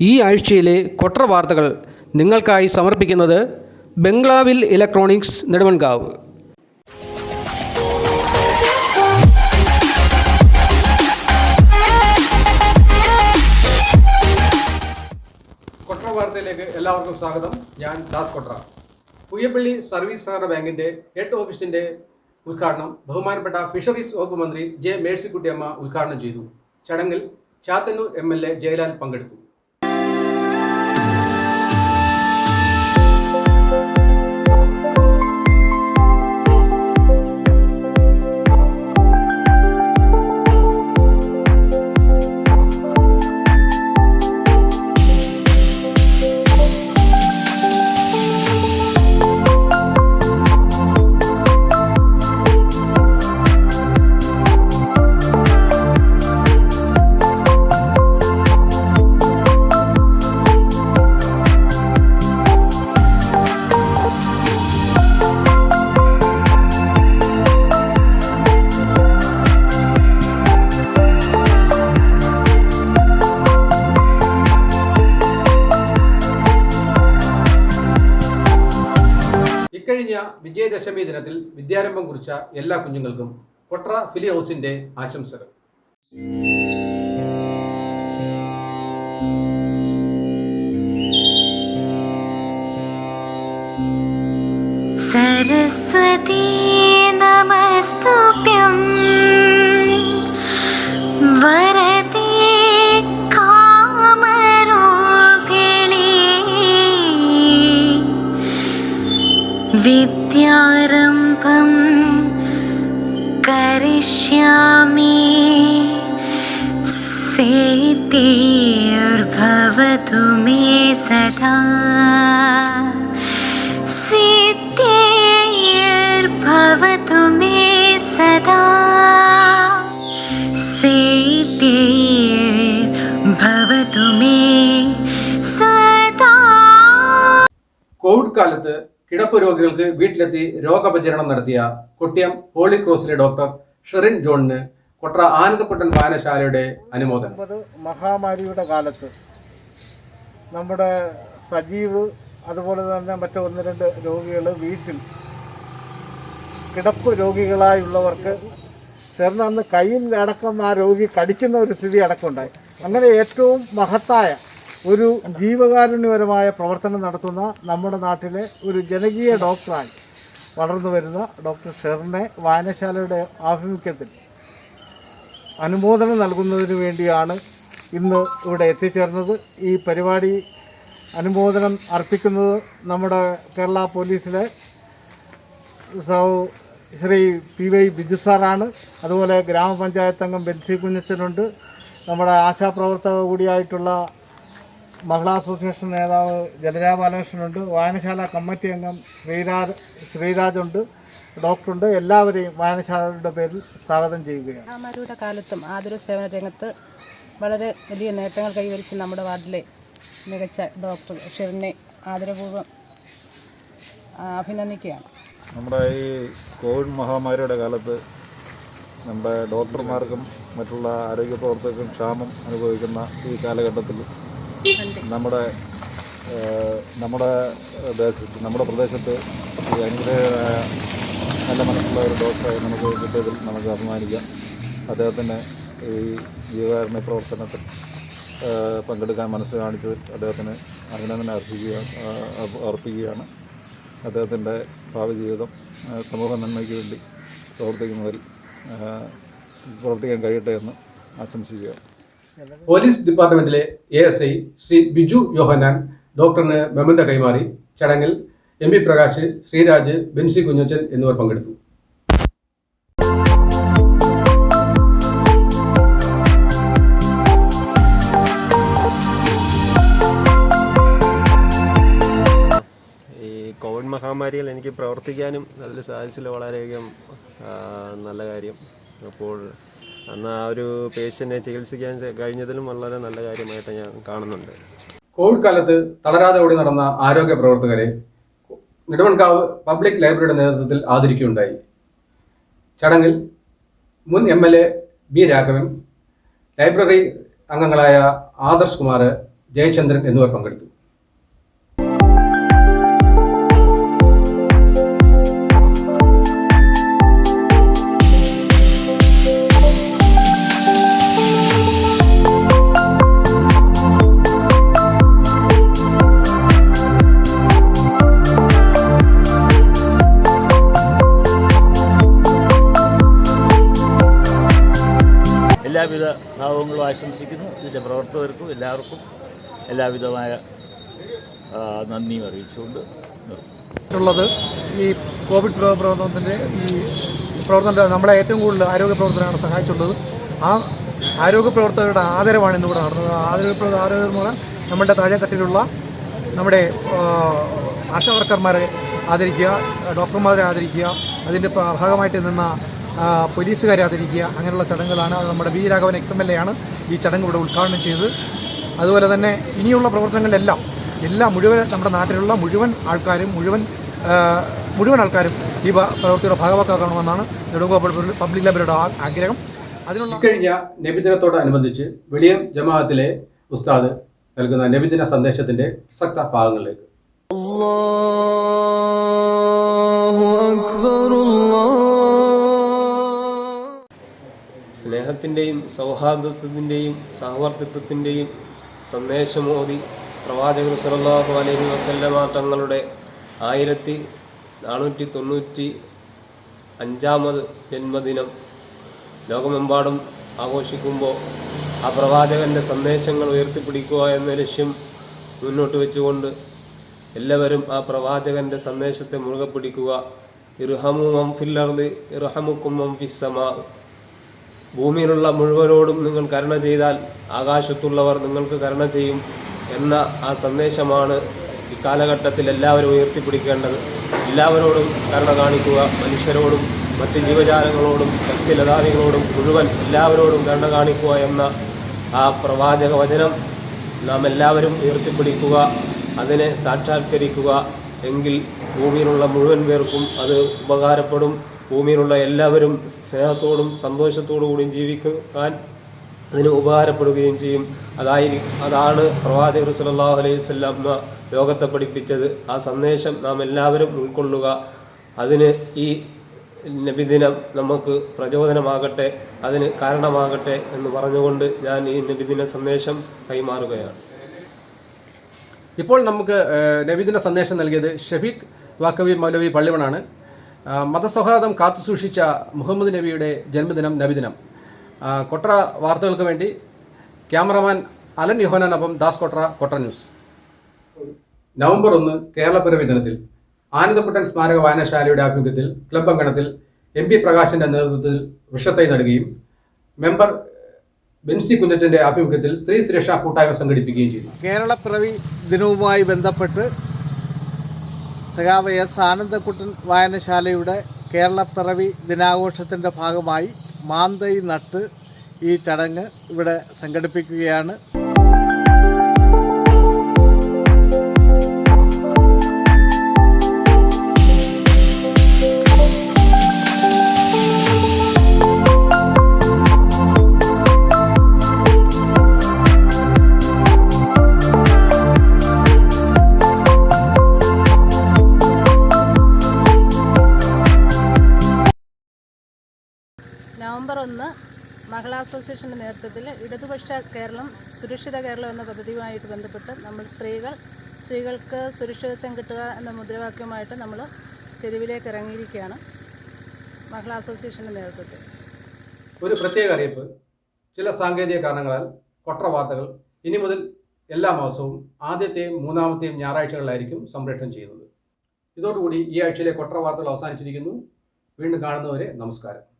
ഈ ആഴ്ചയിലെ കൊട്ടർ വാർത്തകൾ നിങ്ങൾക്കായി സമർപ്പിക്കുന്നത് ബംഗ്ലാവിൽ ഇലക്ട്രോണിക്സ് നെടുമൺകാവ് കൊട്ടറ വാർത്തയിലേക്ക് എല്ലാവർക്കും സ്വാഗതം. ഞാൻ ദാസ് കൊട്ര പുയ്യപ്പള്ളി സർവീസ് സഹകരണ ബാങ്കിന്റെ ഹെഡ് ഓഫീസിന്റെ ഉദ്ഘാടനം ബഹുമാനപ്പെട്ട ഫിഷറീസ് വകുപ്പ് മന്ത്രി ജെ മേഴ്സിക്കുട്ടിയമ്മ ഉദ്ഘാടനം ചെയ്തു. ചടങ്ങിൽ Chathannoor M L A Jayalal പങ്കെടുത്തു. വിജയദശമി ദിനത്തിൽ വിദ്യാരംഭം കുറിച്ച എല്ലാ കുഞ്ഞുങ്ങൾക്കും കൊട്ര ഫിലി ഹൗസിന്റെ ആശംസകൾ. സരസ विद्यारम्भं करिष्यामि सेतिर्भवतु मे सदा सिद्धिर्भवतु मे सदा सिद्धिर्भवतु मे सदा കോവിഡ് കാലത്ത് കിടപ്പ് രോഗികൾക്ക് വീട്ടിലെത്തി രോഗപരിചരണം നടത്തിയ കൊട്ടിയം ഹോളി ക്രോസിലെ ഡോക്ടർ ഷെറിൻ ജോണിന് കൊട്ട ആനന്ദക്കുട്ടൻ വായനശാലയുടെ അനുമോദനം. മഹാമാരിയുടെ കാലത്ത് നമ്മുടെ സജീവ് അതുപോലെ തന്നെ മറ്റു ഒന്ന് രണ്ട് രോഗികൾ വീട്ടിൽ കിടപ്പ് രോഗികളായുള്ളവർക്ക് ചേർന്ന് അന്ന് കയ്യിൽ അടക്കം ആ രോഗി കടിക്കുന്ന ഒരു സ്ഥിതി അടക്കമുണ്ടായി. അങ്ങനെ ഏറ്റവും മഹത്തായ ഒരു ജീവകാരുണ്യപരമായ പ്രവർത്തനം നടത്തുന്ന നമ്മുടെ നാട്ടിലെ ഒരു ജനകീയ ഡോക്ടറായി വളർന്നു വരുന്ന ഡോക്ടർ ഷെറിനെ വായനശാലയുടെ ആഭിമുഖ്യത്തിൽ അനുമോദനം നൽകുന്നതിന് വേണ്ടിയാണ് ഇന്ന് ഇവിടെ എത്തിച്ചേർന്നത്. ഈ പരിപാടി അനുമോദനം അർപ്പിക്കുന്നത് നമ്മുടെ കേരള പോലീസിലെ സൗ ശ്രീ പി വൈ ബിജു സാറാണ്. അതുപോലെ ഗ്രാമപഞ്ചായത്ത് അംഗം ബെൻസി കുഞ്ഞച്ചനുണ്ട്. നമ്മുടെ ആശാപ്രവർത്തക കൂടിയായിട്ടുള്ള മഹിളാ അസോസിയേഷൻ നേതാവ് ജലജ ബാലകൃഷ്ണനുണ്ട് വായനശാല കമ്മിറ്റി അംഗം ശ്രീരാജ് ശ്രീരാജുണ്ട് ഡോക്ടറുണ്ട്. എല്ലാവരെയും വായനശാലയുടെ പേരിൽ സ്വാഗതം ചെയ്യുകയാണ്. മഹാമാരിയുടെ കാലത്തും ആതുര സേവന രംഗത്ത് വളരെ വലിയ നേട്ടങ്ങൾ കൈവരിച്ച് നമ്മുടെ വാർഡിലെ മികച്ച ഡോക്ടർ ഷെറിനെ ആദരപൂർവം അഭിനന്ദിക്കുകയാണ്. നമ്മുടെ ഈ കോവിഡ് മഹാമാരിയുടെ കാലത്ത് നമ്മുടെ ഡോക്ടർമാർക്കും മറ്റുള്ള ആരോഗ്യ പ്രവർത്തകർക്കും ക്ഷാമം അനുഭവിക്കുന്ന ഈ കാലഘട്ടത്തിൽ നമ്മുടെ നമ്മുടെ ദേശത്ത് നമ്മുടെ പ്രദേശത്ത് ഈ നല്ല മനസ്സുള്ള ഒരു ഡോക്ടറെ നമുക്ക് കിട്ടിയതിൽ നമുക്ക് അഭിമാനിക്കാം. അദ്ദേഹത്തിന് ഈ ജീവകാരുണ്യ പ്രവർത്തനത്തിൽ പങ്കെടുക്കാൻ മനസ്സ് കാണിച്ചതിൽ അദ്ദേഹത്തിന് അഭിനന്ദനം അർപ്പിക്കുക അർപ്പിക്കുകയാണ്. അദ്ദേഹത്തിന്റെ ഭാവി ജീവിതം സമൂഹ നന്മയ്ക്ക് വേണ്ടി പ്രവർത്തിക്കുന്നതിൽ പ്രവർത്തിക്കാൻ കഴിയട്ടെ എന്ന് ആശംസിക്കുക. Police ഡിപ്പാർട്ട്മെന്റിലെ A S I Shri Biju Yohannan ഡോക്ടറിന് മെമന്ത കൈമാറി ചടങ്ങിൽ എം പി പ്രകാശ് ശ്രീരാജ് ബെൻസി കുഞ്ഞച്ചൻ എന്നിവർ പങ്കെടുത്തു. കോവിഡ് മഹാമാരിയിൽ എനിക്ക് പ്രവർത്തിക്കാനും അതിൽ സാധിച്ചില്ല വളരെയധികം നല്ല കാര്യം. അപ്പോൾ അന്ന് ആ ഒരു പേഷ്യന്റിനെ ചികിത്സിക്കാൻ കഴിഞ്ഞതിലും വളരെ നല്ല കാര്യമായിട്ട് ഞാൻ കാണുന്നുണ്ട്. കോവിഡ് കാലത്ത് തളരാതെ ഓടി നടന്ന ആരോഗ്യ പ്രവർത്തകരെ നെടുമൺകാവ് പബ്ലിക് ലൈബ്രറിയുടെ നേതൃത്വത്തിൽ ആദരിക്കുകയുണ്ടായി. ചടങ്ങിൽ മുൻ M L A B Raghavan library അംഗങ്ങളായ ആദർശ് കുമാർ ജയചന്ദ്രൻ എന്നിവർ പങ്കെടുത്തു. എല്ലാവിധ ഭാവങ്ങളും ആശംസിക്കുന്നു. ഇതിന്റെ പ്രവർത്തകർക്കും എല്ലാവർക്കും എല്ലാവിധമായ നന്ദിയും അറിയിച്ചുകൊണ്ട് ഉള്ളത് ഈ കോവിഡ് പ്ര- പ്രവർത്തനത്തിന്റെ ഈ പ്രവർത്തനം നമ്മളെ ഏറ്റവും കൂടുതൽ ആരോഗ്യ പ്രവർത്തനമാണ് സഹായിച്ചുള്ളത്. ആ ആരോഗ്യ പ്രവർത്തകരുടെ ആദരവാണ് ഇന്നിവിടെ നടന്നത്. ആരോഗ്യ ആരോഗ്യ നമ്മുടെ താഴെ തട്ടിലുള്ള നമ്മുടെ ആശാവർക്കർമാരെ ആദരിക്കുക ഡോക്ടർമാരെ ആദരിക്കുക അതിന്റെ ഭാഗമായിട്ട് നിന്ന പോലീസുകാരെ ആദരിക്കുക അങ്ങനെയുള്ള ചടങ്ങുകളാണ്. അത് നമ്മുടെ V Raghavan ex M L A ആണ് ഈ ചടങ്ങ് ഇവിടെ ഉദ്ഘാടനം ചെയ്തത്. അതുപോലെ തന്നെ ഇനിയുള്ള പ്രവർത്തനങ്ങളിലെല്ലാം എല്ലാ മുഴുവൻ നമ്മുടെ നാട്ടിലുള്ള മുഴുവൻ ആൾക്കാരും മുഴുവൻ മുഴുവൻ ആൾക്കാരും ഈ പ്രവൃത്തിയുടെ ഭാഗമാക്കണമെന്നാണ് നെടുങ്കോ പബ്ലിക് ലൈബ്രറിയുടെ ആഗ്രഹം. അതിനുള്ള ഇക്കഴിഞ്ഞ നബിദിനത്തോടനുബന്ധിച്ച് വെളിയം ജമാഅത്തിലെ ഉസ്താദ് നൽകുന്ന നബിദിന സന്ദേശത്തിന്റെ പ്രസക്ത ഭാഗങ്ങളിലേക്ക്. സ്നേഹത്തിന്റെയും സൗഹാർദ്ദത്തിന്റെയും സഹവർത്തിത്വത്തിന്റെയും സന്ദേശമോതി പ്രവാചകർ സലല്ലാഹു അലൈഹി വസല്ലമ തങ്ങളുടെ ആയിരത്തി നാനൂറ്റി തൊണ്ണൂറ്റി അഞ്ചാമത് ജന്മദിനം ലോകമെമ്പാടും ആഘോഷിക്കുമ്പോൾ ആ പ്രവാചകന്റെ സന്ദേശങ്ങൾ ഉയർത്തിപ്പിടിക്കുക എന്ന ലക്ഷ്യം മുന്നോട്ട് വെച്ചുകൊണ്ട് എല്ലാവരും ആ പ്രവാചകന്റെ സന്ദേശത്തെ മുറുകെ പിടിക്കുക ഇർഹമു മംഫില്ലർദ് ഇർഹമുക്കും മംഫിസ്സമാ ഭൂമിയിലുള്ള മുഴുവനോടും നിങ്ങൾ കരുണ ചെയ്താൽ ആകാശത്തുള്ളവർ നിങ്ങൾക്ക് കരുണ ചെയ്യും എന്ന ആ സന്ദേശമാണ് ഇക്കാലഘട്ടത്തിൽ കാലഘട്ടത്തിൽ എല്ലാവരും ഉയർത്തിപ്പിടിക്കേണ്ടത്. എല്ലാവരോടും കരുണ കാണിക്കുക മനുഷ്യരോടും മറ്റ് ജീവജാലങ്ങളോടും സസ്യലതാദികളോടും മുഴുവൻ എല്ലാവരോടും കരുണ കാണിക്കുക എന്ന ആ പ്രവാചക വചനം നാം എല്ലാവരും ഉയർത്തിപ്പിടിക്കുക അതിനെ സാക്ഷാത്കരിക്കുക. എങ്കിൽ ഭൂമിയിലുള്ള മുഴുവൻ പേർക്കും അത് ഉപകാരപ്പെടും. ഭൂമിയിലുള്ള എല്ലാവരും സ്നേഹത്തോടും സന്തോഷത്തോടു കൂടിയും ജീവിക്കാൻ അതിന് ഉപകാരപ്പെടുകയും ചെയ്യും. അതായി അതാണ് പ്രവാചകർ സല്ലല്ലാഹു അലൈഹി വസല്ലം ലോകത്തെ പഠിപ്പിച്ചത്. ആ സന്ദേശം നാം എല്ലാവരും ഉൾക്കൊള്ളുക. അതിന് ഈ നബിദിനം നമുക്ക് പ്രചോദനമാകട്ടെ അതിന് കാരണമാകട്ടെ എന്ന് പറഞ്ഞുകൊണ്ട് ഞാൻ ഈ നബിദിന സന്ദേശം കൈമാറുകയാണ്. ഇപ്പോൾ നമുക്ക് നബിദിന സന്ദേശം നൽകിയത് ഷഫീഖ് വാക്കവി മൗലവി പള്ളിവണാണ്. ആ, മതസൗഹാർദ്ദം കാത്തുസൂക്ഷിച്ച മുഹമ്മദ് നബിയുടെ ജന്മദിനം നബിദിനം. കൊട്ര വാർത്തകൾക്ക് വേണ്ടി ക്യാമറമാൻ അലൻ യുഹനാനൊപ്പം ദാസ് കൊട്ര കൊട്ര ന്യൂസ്. നവംബർ ഒന്ന് കേരളപ്പിറവി ദിനത്തിൽ ആനന്ദക്കുട്ടൻ സ്മാരക വായനശാലയുടെ ആഭിമുഖ്യത്തിൽ ക്ലബ് അങ്കണത്തിൽ എം പി പ്രകാശിന്റെ നേതൃത്വത്തിൽ വൃക്ഷത്തൈ നടുകയും മെമ്പർ ബെൻസി കുഞ്ഞറ്റന്റെ ആഭിമുഖ്യത്തിൽ സ്ത്രീ സുരക്ഷാ കൂട്ടായ്മ സംഘടിപ്പിക്കുകയും ചെയ്തു. കേരളപ്പിറവി ദിനവുമായി ബന്ധപ്പെട്ട് സഖാവ് എസ് ആനന്ദക്കുട്ടൻ വായനശാലയുടെ കേരളപ്പിറവി ദിനാഘോഷത്തിന്റെ ഭാഗമായി മാന്തൈ നട്ട് ഈ ചടങ്ങ് ഇവിടെ സംഘടിപ്പിക്കുകയാണ്. അസോസിയേഷന്റെ നേതൃത്വത്തിൽ ഇടതുപക്ഷ കേരളം സുരക്ഷിത കേരളം എന്ന പദ്ധതിയുമായിട്ട് ബന്ധപ്പെട്ട് നമ്മൾ സ്ത്രീകൾ സ്ത്രീകൾക്ക് സുരക്ഷിതത്വം കിട്ടുക എന്ന മുദ്രാവാക്യമായിട്ട് നമ്മൾ തെരുവിലേക്ക് ഇറങ്ങിയിരിക്കുകയാണ് മഹിളാ അസോസിയേഷന്റെ നേതൃത്വത്തിൽ. ഒരു പ്രത്യേക അറിയിപ്പ്. ചില സാങ്കേതിക കാരണങ്ങളാൽ കൊട്ട വാർത്തകൾ ഇനി മുതൽ എല്ലാ മാസവും ആദ്യത്തെയും മൂന്നാമത്തെയും ഞായറാഴ്ചകളിലായിരിക്കും സംപ്രേഷണം ചെയ്യുന്നത്. ഇതോടുകൂടി ഈ ആഴ്ചയിലെ കൊട്ട വാർത്തകൾ അവസാനിച്ചിരിക്കുന്നു. വീണ്ടും കാണുന്നവരെ നമസ്കാരം.